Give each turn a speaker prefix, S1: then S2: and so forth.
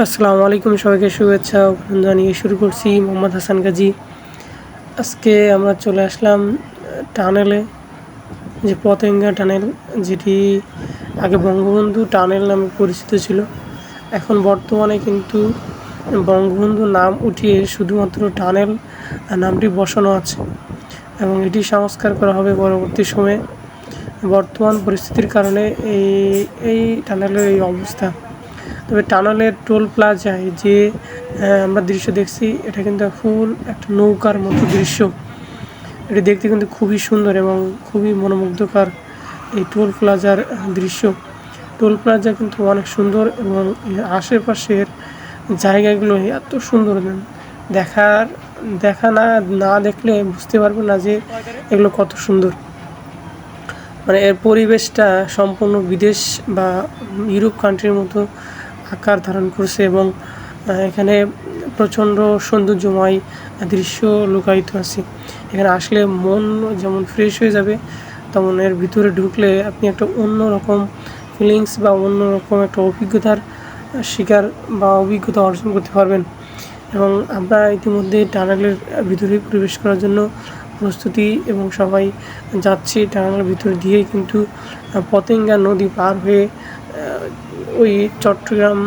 S1: আসসালামু আলাইকুম, সবাইকে শুভেচ্ছা জানিয়ে শুরু করছি মোহাম্মদ হাসান গাজী। আজকে আমরা চলে আসলাম টানেলে, যে পতেঙ্গা টানেল, যেটি আগে বঙ্গবন্ধু টানেল নামে পরিচিত ছিল। এখন বর্তমানে কিন্তু বঙ্গবন্ধু নাম উঠিয়ে শুধুমাত্র টানেল নামটি বসানো আছে এবং এটি সংস্কার করা হবে পরবর্তী সময়ে। বর্তমান পরিস্থিতির কারণে এই এই টানেলের এই অবস্থা। তবে টানেলের টোল প্লাজায় যে আমরা দৃশ্য দেখছি, এটা কিন্তু ফুল একটা নৌকার মতো দৃশ্য। এটি দেখতে কিন্তু খুবই সুন্দর এবং খুবই মনোমুগ্ধকর এই টোল প্লাজার দৃশ্য। টোল প্লাজা কিন্তু অনেক সুন্দর এবং আশেপাশের জায়গাগুলো এত সুন্দর। দেখার, দেখা না না দেখলে বুঝতে পারব না যে এগুলো কত সুন্দর। মানে এর পরিবেশটা সম্পূর্ণ বিদেশ বা ইউরোপ কান্ট্রির মতো আকার ধারণ করছে এবং এখানে প্রচণ্ড সৌন্দর্যময় দৃশ্য লুকায়িত আছে। এখানে আসলে মন যেমন ফ্রেশ হয়ে যাবে, তেমন এর ভিতরে ঢুকলে আপনি একটা অন্যরকম ফিলিংস বা অন্যরকম একটা অভিজ্ঞতার শিকার বা অভিজ্ঞতা অর্জন করতে পারবেন। এবং আমরা ইতিমধ্যে টানেলের ভিতরে প্রবেশ করার জন্য প্রস্তুতি এবং সবাই যাচ্ছি টানেলের ভিতর দিয়েই কিন্তু পতেঙ্গা নদী পার হয়ে ওই চট্টগ্রাম